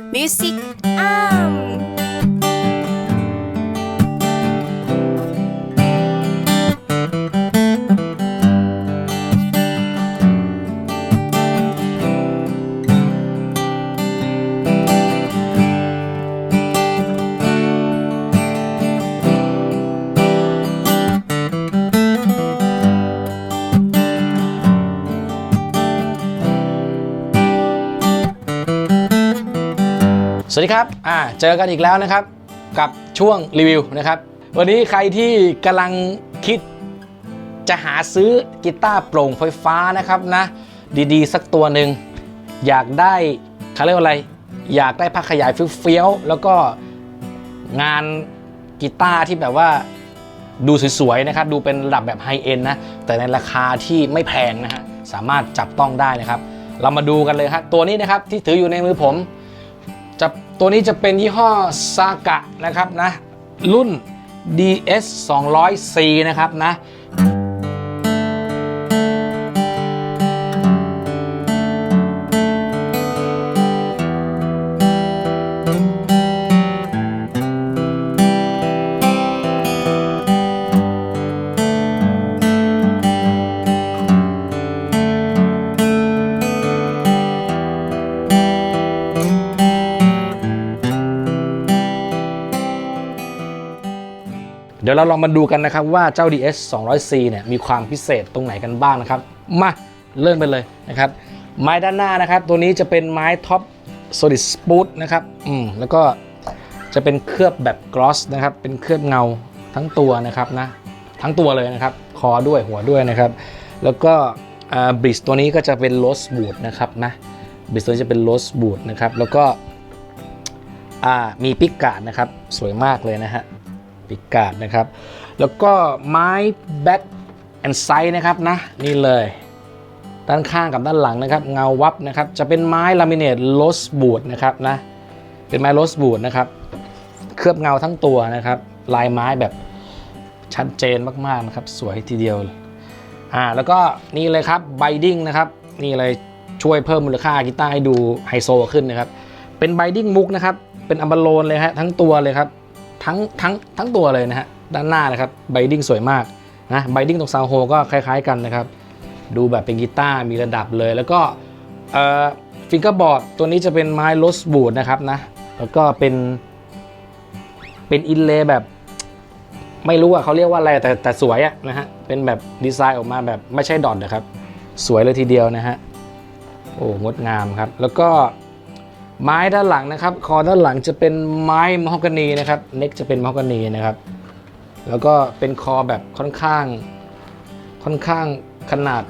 Music Arm สวัสดีครับ อ่า เจอกันอีกแล้วนะครับ กับช่วงรีวิวนะครับ วันนี้ใครที่กำลังคิดจะหาซื้อกีตาร์โปร่งไฟฟ้านะครับนะ ดีๆ สักตัวหนึ่ง อยากได้เขาเรียกว่าอะไร อยากได้พักขยายเฟี้ยวๆแล้วก็งานกีตาร์ที่แบบว่าดูสวยๆนะครับ ดูเป็นระดับแบบไฮเอ็นนะ แต่ในราคาที่ไม่แพงนะฮะ สามารถจับต้องได้นะครับ เรามาดูกันเลยครับตัวนี้นะครับที่ถืออยู่ในมือผม ตัวนี้จะเป็นยี่ห้อซากะนะครับนะรุ่น DS 200C นะครับนะ ดี๋ยวเราลองมาดูกันนะครับว่าเจ้า DS 200C เนี่ยมีความพิเศษตรงไหนกันบ้างนะครับ มาเริ่มไปเลยนะครับ ไม้ด้านหน้านะครับ ตัวนี้จะเป็นไม้ท็อป solid spruce นะครับอืมแล้วก็จะเป็นเคลือบแบบ gloss นะครับ เป็นเคลือบเงาทั้งตัวนะครับนะทั้งตัวเลยนะครับ คอด้วยหัวด้วยนะครับ แล้วก็บริดตัวนี้ก็จะเป็น rose wood นะครับนะบริดตัวนี้จะเป็น rose wood นะครับ แล้วก็มีปิกการ์ดนะครับ สวยมากเลยนะฮะ ปิกาดนะครับ แล้วก็ไม้แบ็กแอนไซด์นะครับนะนี่เลยด้านข้างกับด้านหลังนะครับเงาวับนะครับจะเป็นไม้ลามิเนตโลสบูดนะครับนะเป็นไม้โลสบูดนะครับเคลือบเงาทั้งตัวนะครับ ลายไม้แบบชัดเจนมากๆนะครับสวยทีเดียวอ่าแล้วก็นี่เลยครับไบดิ้งนะครับนี่เลยช่วยเพิ่มมูลค่ากีตาร์ให้ดูไฮโซขึ้นนะครับเป็นไบดิ้งมุกนะครับเป็นอัมบาโลนเลยฮะทั้งตัวเลยครับ ทั้งทั้งทั้งตัวเลยนะฮะด้านหน้านะครับไบดิ้งสวยมากนะไบดิ้งตรงซาวโฮก็คล้าย ๆกันนะครับ ดูแบบเป็นกีตาร์มีระดับเลย แล้วก็ฟิงเกอร์บอร์ดตัวนี้จะเป็นไม้โรสบูดนะครับนะแล้วก็เป็นเป็นอินเลย์แบบไม่รู้อะเขาเรียกว่าอะไรแต่แต่สวยอะนะฮะเป็นแบบดีไซน์ออกมาแบบไม่ใช่ดอทนะครับ สวยเลยทีเดียวนะฮะโอ้งดงามครับ แล้วก็ ไม้ด้านหลังนะครับ คอด้านหลังจะเป็นไม้มะฮอกกานีนะครับ เน็กจะเป็นมะฮอกกานีนะครับ แล้วก็เป็นคอแบบค่อนข้าง ค่อนข้างขนาด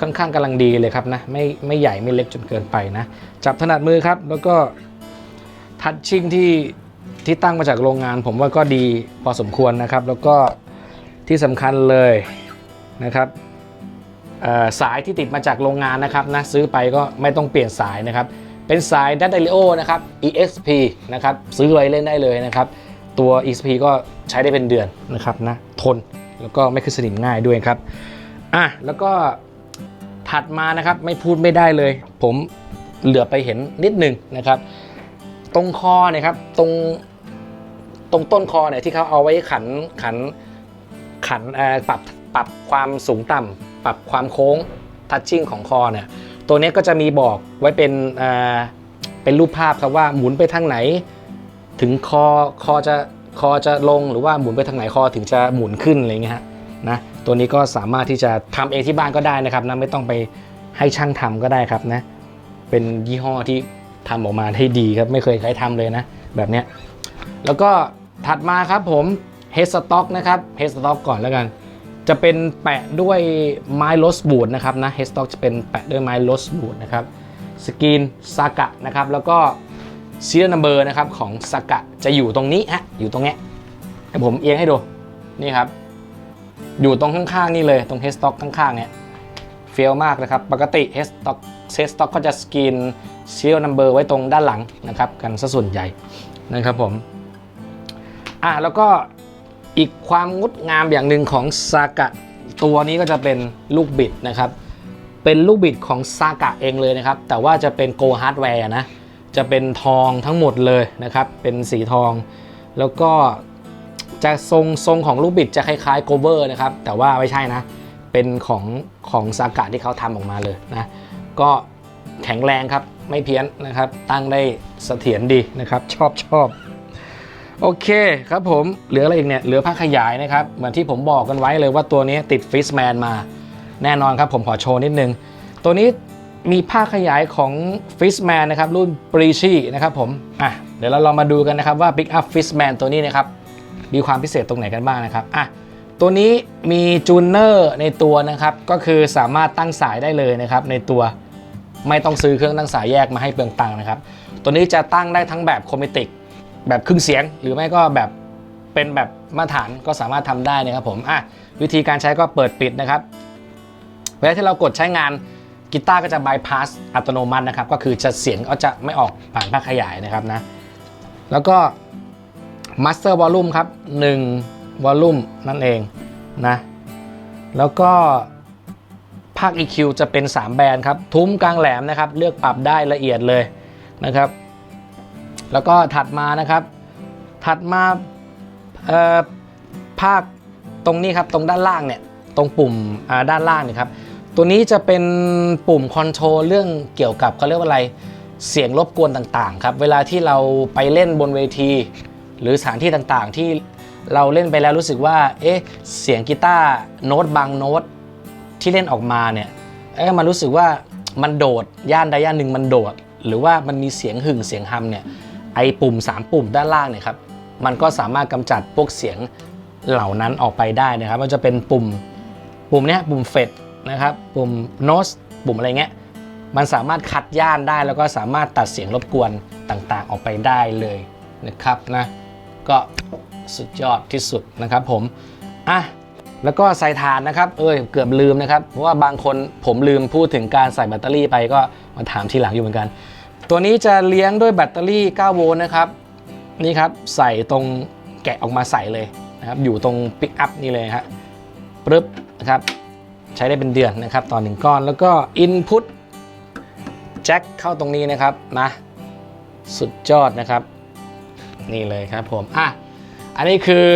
ค่อนข้างกำลังดีเลยครับนะ ไม่ไม่ใหญ่ไม่เล็กจนเกินไปนะ จับถนัดมือครับ แล้วก็ทัชชิ่งที่ที่ตั้งมาจากโรงงาน ผมว่าก็ดีพอสมควรนะครับ แล้วก็ที่สำคัญเลยนะครับสายที่ติดมาจากโรงงานนะครับนะซื้อไปก็ไม่ต้องเปลี่ยนสายนะครับ เป็นสาย d a t a l i o นะครับ EXP นะครับซื้อไว้เล่นได้เลยนะครับ ตัว EXP ก็ใช้ได้เป็นเดือนนะครับนะทนแล้วก็ไม่ขึ้นสนิมง่ายด้วยครับอะแล้วก็ถัดมานะครับไม่พูดไม่ได้เลย ผมเหลือไปเห็นนิดหนึ่งนะครับ ตรงคอเนี่ยครับตรงตรงต้นคอเนี่ยที่เขาเอาไว้ขันขันขันเอ่อปรับปรับความสูงต่ำปรับความโค้งทัชชิ่งของคอเนี่ย ตัวนี้ก็จะมีบอกไว้เป็นเป็นรูปภาพครับว่าหมุนไปทางไหน ถึงคอคอจะคอจะลงหรือว่าหมุนไปทางไหนคอถึงจะหมุนขึ้นอะไรเงี้ยฮะนะตัวนี้ก็สามารถที่จะทำเองที่บ้านก็ได้นะครับนะไม่ต้องไปให้ช่างทำก็ได้ครับนะเป็นยี่ห้อที่ทำออกมาได้ดีครับไม่เคยใครทำเลยนะ แบบเนี้ยแล้วก็ถัดมาครับผม head stock นะครับ head stock ก่อนแล้วกัน จะเป็นแปะด้วยไม้โรสบูดนะครับนะเฮสต็อกจะเป็นแปะด้วยไม้โรสบูดนะครับสกรีนซากะนะครับแล้วก็ซีเรียลนัมเบอร์นะครับของซากะจะอยู่ตรงนี้ฮะอยู่ตรงเนี้ยให้ผมเอียงให้ดูนี่ครับ อยู่ตรงข้างๆนี่เลยตรงเฮสต็อกข้างๆเนี่ยเฟี้ยวมากนะครับ ปกติเฮสต็อกเฮสต็อกก็จะสกรีนซีเรียลนัมเบอร์ไว้ตรงด้านหลังนะครับ กันซะส่วนใหญ่นะครับผมอะแล้วก็ อีกความงดงามอย่างหนึ่งของซากะตัวนี้ก็จะเป็นลูกบิดนะครับ เป็นลูกบิดของซากะเองเลยนะครับ แต่ว่าจะเป็นโกฮาร์ดแวร์นะ จะเป็นทองทั้งหมดเลยนะครับ เป็นสีทอง แล้วก็จะทรงทรงของลูกบิดจะคล้ายๆโกเวอร์นะครับ แต่ว่าไม่ใช่นะ เป็นของของซากะที่เขาทำออกมาเลยนะ ก็แข็งแรงครับ ไม่เพี้ยนนะครับ ตั้งได้เสถียรดีนะครับ ชอบชอบ โอเคครับผม เหลืออะไรอีกเนี่ย เหลือผ้าขยายนะครับ เหมือนที่ผมบอกกันไว้เลยว่าตัวนี้ติดฟิสแมนมา แน่นอนครับผมขอโชว์นิดนึง ตัวนี้มีผ้าขยายของ Fishman นะครับ รุ่น b r e e c h y นะครับผม อะ เดี๋ยวเราลองมาดูกันนะครับว่า Pick Up Fishman ตัวนี้นะครับ มีความพิเศษตรงไหนกันบ้างนะครับ อะ ตัวนี้มีจูเนอร์ในตัวนะครับ ก็คือสามารถตั้งสายได้เลยนะครับ ในตัวไม่ต้องซื้อเครื่องตั้งสายแยกมาให้เปลืองตังค์นะครับ ตัวนี้จะตั้งได้ทั้งแบบโคมติก แบบครึ่งเสียง หรือไม่ก็แบบเป็นแบบมาตรฐานก็สามารถทำได้นะครับผมอะวิธีการใช้ก็เปิดปิดนะครับ เวลาที่เรากดใช้งานกีตาร์ก็จะบายพาสอัตโนมัตินะครับ ก็คือจะเสียงก็จะไม่ออกผ่านภาคขยายนะครับนะ แล้วก็ Master Volume ครับ1 Volume นั่นเองนะ แล้วก็ภาค EQ จะเป็น 3 แบรนด์ครับ ทุ้มกลางแหลมนะครับ เลือกปรับได้ละเอียดเลยนะครับ แล้วก็ถัดมานะครับ ถัดมาภาคตรงนี้ครับตรงด้านล่างเนี่ยตรงปุ่มด้านล่างนี่ครับตัวนี้จะเป็นปุ่มคอนโทรลเรื่องเกี่ยวกับเขาเรียกว่าอะไรเสียงรบกวนต่างๆครับเวลาที่เราไปเล่นบนเวที หรือสถานที่ต่างๆ ที่เราเล่นไปแล้วรู้สึกว่าเอ๊ะเสียงกีตาร์โน้ตบางโน้ตที่เล่นออกมาเนี่ยเอ๊ะมันรู้สึกว่ามันโดดย่านใดย่านหนึ่งมันโดด หรือว่ามันมีเสียงหึ่งเสียงฮัมเนี่ย ไอ้ปุ่ม 3 ปุ่มด้านล่างเนี่ยครับมันก็สามารถกำจัดพวกเสียงเหล่านั้นออกไปได้นะครับมันจะเป็นปุ่มปุ่มเนี้ยปุ่มเฟดนะครับปุ่มโนสปุ่มอะไรเงี้ยมันสามารถคัดย่านได้แล้วก็สามารถตัดเสียงรบกวนต่างๆ ออกไปได้เลยนะครับนะก็สุดยอดที่สุดนะครับผมอะแล้วก็ใส่ฐานนะครับ เอ้ยเกือบลืมนะครับ เพราะว่าบางคนผมลืมพูดถึงการใส่แบตเตอรี่ไปก็มาถามทีหลังอยู่เหมือนกัน ตัวนี้จะเลี้ยงด้วยแบตเตอรี่ 9 โวลต์นะครับ นี่ครับใส่ตรงแกะออกมาใส่เลยนะครับอยู่ตรงปิกอัพนี่เลยฮะปึ๊บนะครับใช้ได้เป็นเดือนนะครับต่อหนึ่งก้อนแล้วก็ Input แจ็คเข้าตรงนี้นะครับนะสุดยอดนะครับ นี่เลยครับผมอะอันนี้คือ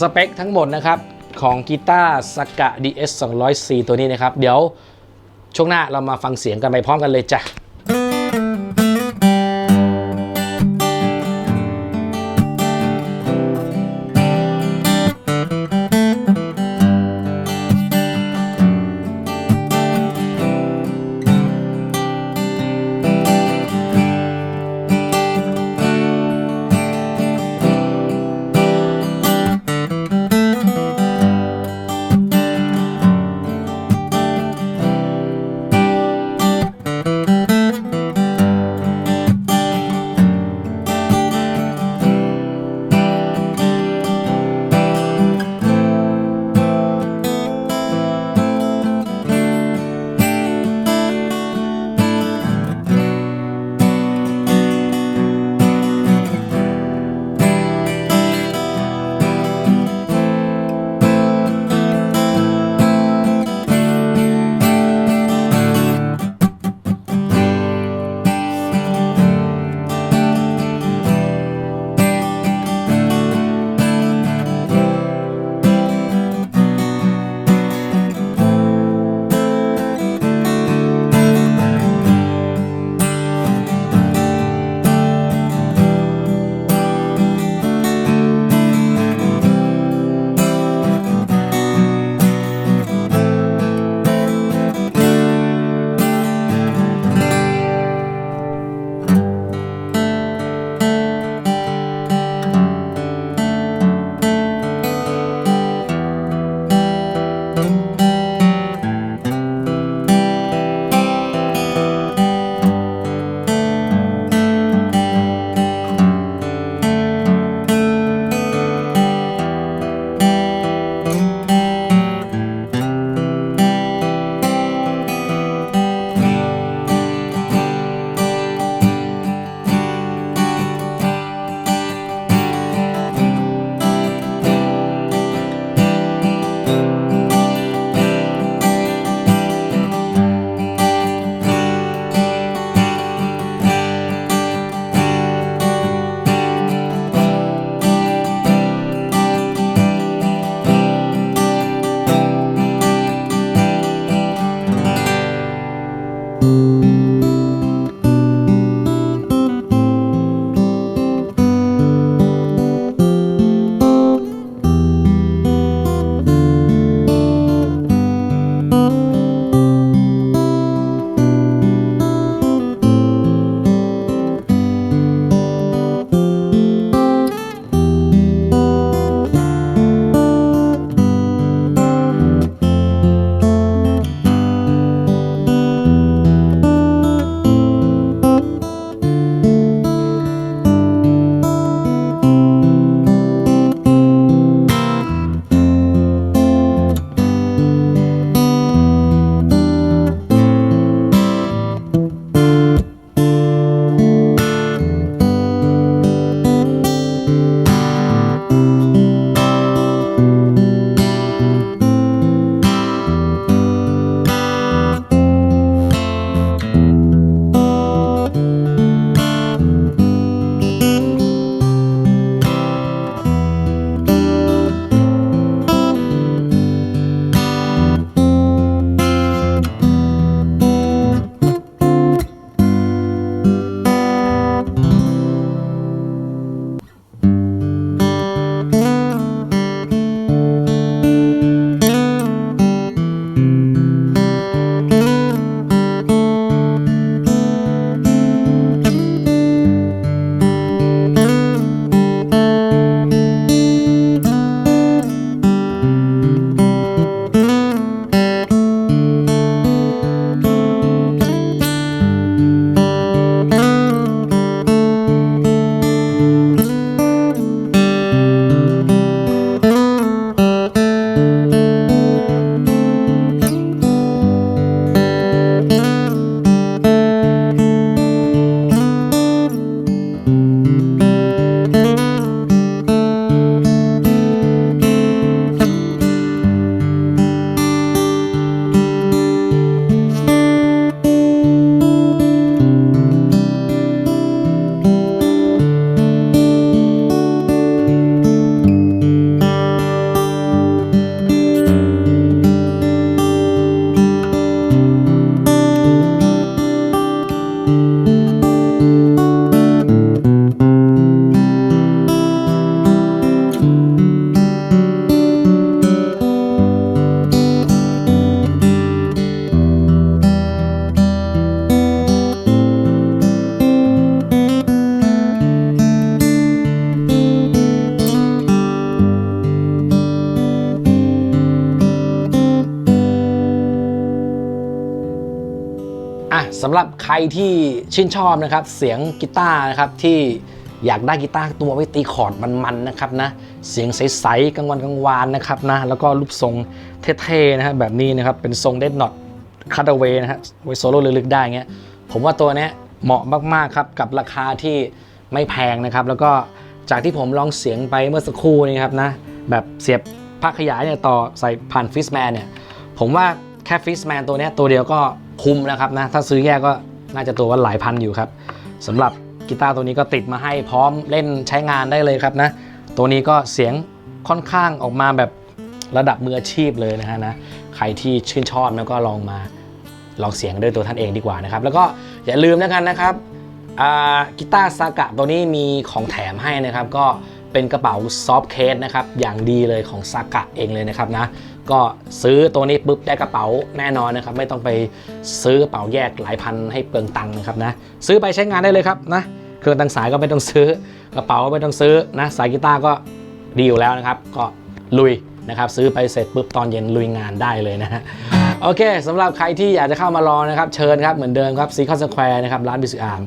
สเปคทั้งหมดนะครับของกีตาร์สกะ DS 200C ตัวนี้นะครับ เดี๋ยวช่วงหน้าเรามาฟังเสียงกันไปพร้อมกันเลยจ้ะำหรับใครที่ชื่นชอบนะครับ เสียงกีตาร์นะครับที่อยากได้กีตาร์ตัวไว้ตีคอร์ดมันๆนะครับนะเสียงใสๆกลางวันกลางวานนะครับนะแล้วก็รูปทรงเท่ๆนะฮะแบบนี้นะครับเป็นทรงเดดน็อตคัตเวนะฮะไว้โซโล่ลึกๆได้เงี้ยผมว่าตัวนี้เหมาะมากๆครับกับราคาที่ไม่แพงนะครับแล้วก็จากที่ผมลองเสียงไปเมื่อสักครู่นี้ครับนะแบบเสียบภาคขยายเนี่ยต่อใส่ผ่านฟิสแมนเนี่ยผมว่าแค่ฟิสแมนตัวนี้ตัวเดียวก็ คุ้มนะครับนะถ้าซื้อแยกก็น่าจะตัวว่าหลายพันอยู่ครับสำหรับกีตาร์ตัวนี้ก็ติดมาให้พร้อมเล่นใช้งานได้เลยครับนะ ตัวนี้ก็เสียงค่อนข้างออกมาแบบระดับมืออาชีพเลยนะฮะนะใครที่ชื่นชอบแล้วก็ลองมาลองเสียงด้วยตัวท่านเองดีกว่านะครับ แล้วก็อย่าลืมแล้วกันนะครับกีตาร์ซากะตัวนี้มีของแถมให้นะครับ ก็ เป็นกระเป๋าซอฟเคสนะครับอย่างดีเลยของซากะเองเลยนะครับนะก็ซื้อตัวนี้ปุ๊บได้กระเป๋าแน่นอนนะครับ ไม่ต้องไปซื้อกระเป๋าแยกหลายพันให้เปลืองตังค์นะครับนะซื้อไปใช้งานได้เลยครับนะเครื่องตั้งสายก็ไม่ต้องซื้อกระเป๋าก็ไม่ต้องซื้อนะสายกีตาร์ก็ดีอยู่แล้วนะครับ ก็ลุยนะครับซื้อไปเสร็จปุ๊บตอนเย็นลุยงานได้เลยนะฮะโอเคสำหรับใครที่อยากจะเข้ามาลอนะครับ เชิญครับเหมือนเดิมครับซีคอนสแควร์นะครับร้านบิสอาร์ม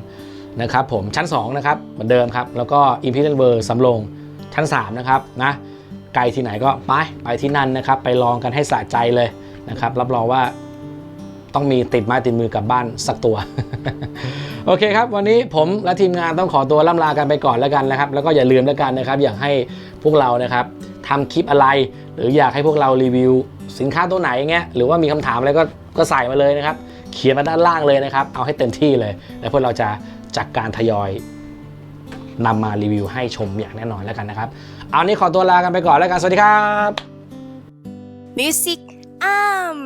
นะครับผมชั้น 2 นะครับ เหมือนเดิมครับ แล้วก็อิมพีเรียลเวอร์สำโรง ชั้น 3 นะครับนะไกลที่ไหนก็ไปไปที่นั่นนะครับ ไปลองกันให้สะใจเลยนะครับ รับรองว่าต้องมีติดไม้ติดมือกลับบ้านสักตัว โอเคครับ วันนี้ผมและทีมงานต้องขอตัวล่ำลากันไปก่อนแล้วกันนะครับ แล้วก็อย่าลืมแล้วกันนะครับ อยากให้พวกเรานะครับทำคลิปอะไร หรืออยากให้พวกเรารีวิว สินค้าตัวไหนเงี้ยหรือว่ามีคำถามอะไรก็ก็ใส่มาเลยนะครับ เขียนมาด้านล่างเลยนะครับ เอาให้เต็มที่เลย แล้วพวกเราจะจัดกการทยอย นำมารีวิวให้ชมอย่างแน่นอนแล้วกันนะครับ เอานี้ขอตัวลากันไปก่อนแล้วกัน สวัสดีครับ Music Arm